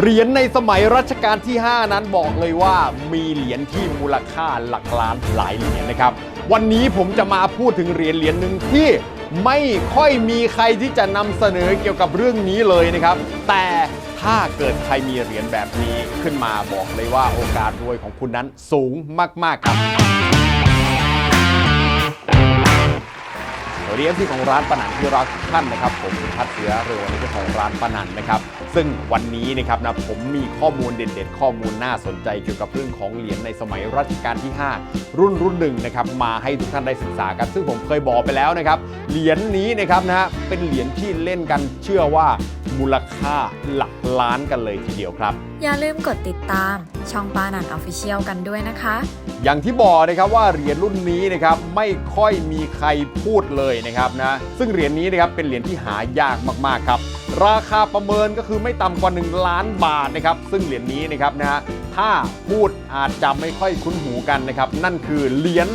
เหรียญในสมัยรัชกาลที่ 5 นั้นบอกเลยว่ามีเหรียญที่มูลค่าหลักล้านหลายเหรียญนะครับ วันนี้ผมจะมาพูดถึงเหรียญเหรียญหนึ่งที่ไม่ค่อยมีใครที่จะนำเสนอเกี่ยวกับเรื่องนี้เลยนะครับ แต่ถ้าเกิดใครมีเหรียญแบบนี้ขึ้นมาบอกเลยว่าโอกาสรวยของคุณนั้นสูงมาก ๆ ครับสวัสดีเอฟซีของร้านปนันที่รักท่านนะครับ ผมพัฒน์เสือเรือวันนี้เจ้าของร้านปนันนะครับ ซึ่งวันนี้นะครับนะผมมีข้อมูลเด็ดๆข้อมูลน่าสนใจเกี่ยวกับเรื่องของเหรียญในสมัยรัชกาลที่ 5 รุ่นรุ่นหนึ่งนะครับมาให้ทุกท่านได้ศึกษากัน ซึ่งผมเคยบอกไปแล้วนะครับเหรียญนี้นะครับนะฮะเป็นเหรียญที่เล่นกันเชื่อว่ามูลค่าหลักล้านกันเลยทีเดียวครับ อย่าลืมกดติดตาม ช่องปานันออฟฟิเชียลกันด้วยนะคะ อย่างที่บอกนะครับว่าเหรียญรุ่นนี้นะครับไม่ค่อยมีใครพูดเลยนะครับนะซึ่งเหรียญนี้นะครับเป็นเหรียญที่หายากมากๆครับ ราคาประเมินก็คือไม่ต่ำกว่า 1 ล้านบาทนะครับ ซึ่งเหรียญนี้นะครับนะฮะถ้าพูดอาจจะไม่ค่อยคุ้นหูกันนะครับ นั่นคือเหรียญ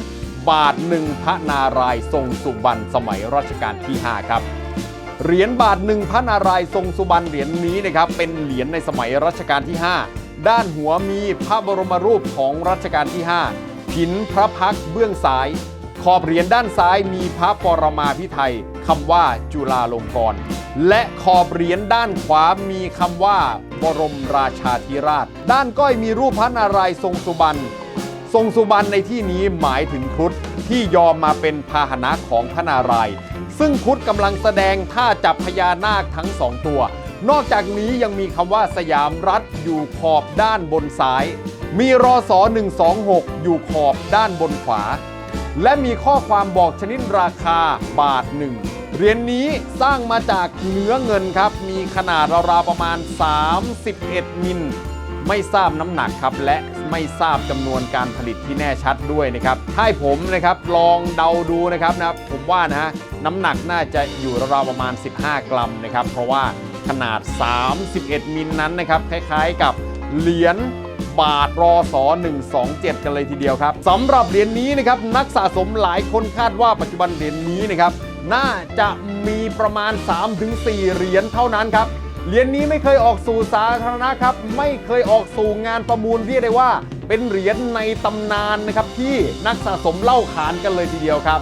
บาทหนึ่งพระนารายทรงสุบรรณสมัยรัชกาลที่ 5 ครับเหรียญบาทหนึ่งพระนารายทรงสุบรรณเหรียญนี้นะครับเป็นเหรียญในสมัยรัชกาลที่ 5 ด้านหัวมีพระบรมรูปของรัชกาลที่5หินพระพักเบื้องซ้าย ขอบเหรียญด้านซ้ายมีพระปรมาพิไทยคำว่าจุฬาลงกรณ์ และขอบเหรียญด้านขวามีคำว่า บรมราชาธิราช ด้านก้อยมีรูปพระนารายณ์ทรงสุบรรณทรงสุบรรณในที่นี้หมายถึงครุฑที่ยอมมาเป็นพาหนะของพระนารายณ์ซึ่งครุฑกำลังแสดงท่าจับพญานาคทั้งสองตัว นอกจากนี้ยังมีคำว่าสยามรัฐอยู่ขอบด้านบนซ้าย มีรอสอ126 อยู่ขอบด้านบนขวา และมีข้อความบอกชนิดราคาบาทหนึ่ง เหรียญนี้สร้างมาจากเนื้อเงินครับ มีขนาดราวๆประมาณ 31 มิล ไม่ทราบน้ำหนักครับ และไม่ทราบจำนวนการผลิตที่แน่ชัดด้วยนะครับถ้าผมนะครับลองเดาดูนะครับนะผมว่านะฮะน้ำหนักน่าจะอยู่ราวๆประมาณ 15 กรัมนะครับ เพราะว่าขนาด 31 มิลนั้นนะครับ คล้ายๆกับเหรียญบาทรอสอ127 กันเลยทีเดียวครับสำหรับเหรียญนี้นะครับนักสะสมหลายคนคาดว่าปัจจุบันเหรียญนี้นะครับ น่าจะมีประมาณ 3-4 เหรียญเท่านั้นครับ เหรียญนี้ไม่เคยออกสู่สาธารณะครับ ไม่เคยออกสู่งานประมูลเรียกได้ว่า เป็นเหรียญในตำนานนะครับที่นักสะสมเล่าขานกันเลยทีเดียวครับ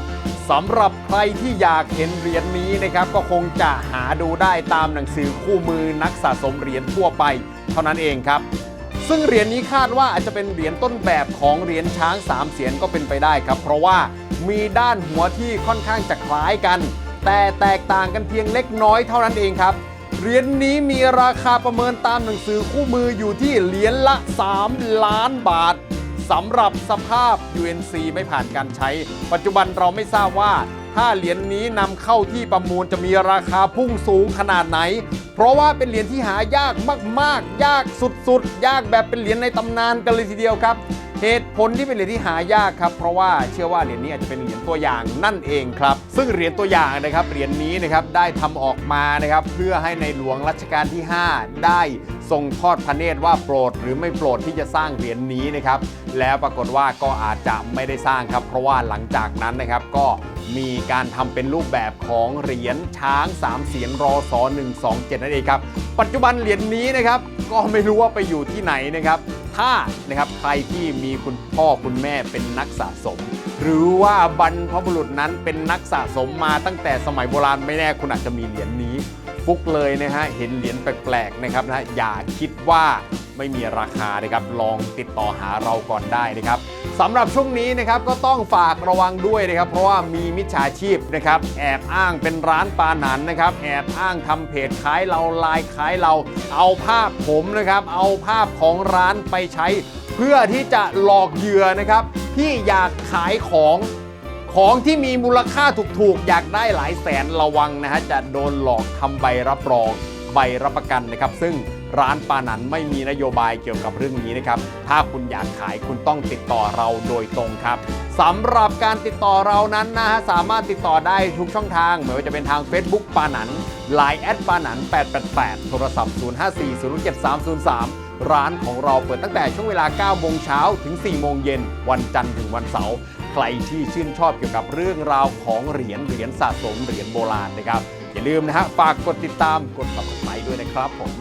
สำหรับใครที่อยากเห็นเหรียญนี้นะครับ ก็คงจะหาดูได้ตามหนังสือคู่มือนักสะสมเหรียญทั่วไป เท่านั้นเองครับซึ่งเหรียญนี้คาดว่าอาจจะเป็นเหรียญต้นแบบของเหรียญช้างสามเสียนก็เป็นไปได้ครับ เพราะว่า มีด้านหัวที่ค่อนข้างจะคล้ายกัน แต่แตกต่างกันเพียงเล็กน้อยเท่านั้นเองครับเหรียญนี้มีราคาประเมินตามหนังสือคู่มืออยู่ที่เหรียญละ 3 ล้านบาทสำหรับสภาพ UNC ไม่ผ่านการใช้ ปัจจุบันเราไม่ทราบว่า ถ้าเหรียญนี้นำ เข้าที่ประมูลจะมีราคาพุ่งสูงขนาดไหน เพราะว่าเป็นเหรียญที่หายากมาก ๆ ยากสุด ๆ ยากแบบเป็นเหรียญในตำนานกันเลยทีเดียวครับ เหตุผลที่เป็นเหรียญที่หายากครับ เพราะว่าเชื่อว่าเหรียญนี้อาจจะเป็นเหรียญตัวอย่างนั่นเองครับ ซึ่งเหรียญตัวอย่างนะครับเหรียญนี้นะครับได้ทำออกมานะครับเพื่อให้ในหลวงรัชกาลที่ 5 ได้ ทรงทอดพระเนตรว่าโปรดหรือไม่โปรดที่จะสร้างเหรียญนี้นะครับ แล้วปรากฏว่าก็อาจจะไม่ได้สร้างครับ เพราะว่าหลังจากนั้นนะครับก็มีการทำเป็นรูปแบบของเหรียญช้างสามเสียนรอสอ127 นั่นเองครับ ปัจจุบันเหรียญนี้นะครับ ก็ไม่รู้ว่าไปอยู่ที่ไหนนะครับ ถ้านะครับใครที่มีคุณพ่อคุณแม่เป็นนักสะสม หรือว่าบรรพบุรุษนั้นเป็นนักสะสมมาตั้งแต่สมัยโบราณไม่แน่คุณอาจจะมีเหรียญนี้ ฟุกเลยนะฮะ เห็นเหรียญแปลกๆนะครับนะอย่าคิดว่าไม่มีราคานะครับ ลองติดต่อหาเราก่อนได้นะครับสำหรับช่วงนี้นะครับก็ต้องฝากระวังด้วยนะครับ เพราะว่ามีมิจฉาชีพนะครับ แอบอ้างเป็นร้านปาหนันนะครับ แอบอ้างทำเพจขายเราไลน์ขายเรา เอาภาพผมนะครับ เอาภาพของร้านไปใช้ เพื่อที่จะหลอกเหยื่อนะครับ ที่อยากขายของ ของที่มีมูลค่าถูกๆ อยากได้หลายแสนระวังนะฮะจะโดนหลอกทำใบรับรองใบรับประกันนะครับ ซึ่งร้านปานันไม่มีนโยบายเกี่ยวกับเรื่องนี้นะครับ ถ้าคุณอยากขายคุณต้องติดต่อเราโดยตรงครับสำหรับการติดต่อเรานั้นนะฮะสามารถติดต่อได้ทุกช่องทางไม่ว่าจะเป็นทาง Facebook ปานัน Line แอดปานัน888 โทรศัพท์ 054-07303 ร้านของเราเปิดตั้งแต่ช่วงเวลา9โมงเช้าถึง 4 โมงเย็น วันจันทร์ถึงวันเสาร์ใครที่ชื่นชอบเกี่ยวกับเรื่องราวของเหรียญเหรียญสะสมเหรียญโบราณนะครับอย่าลืมนะฮะฝากกดติดตามกด subscribe ด้วยนะครับผม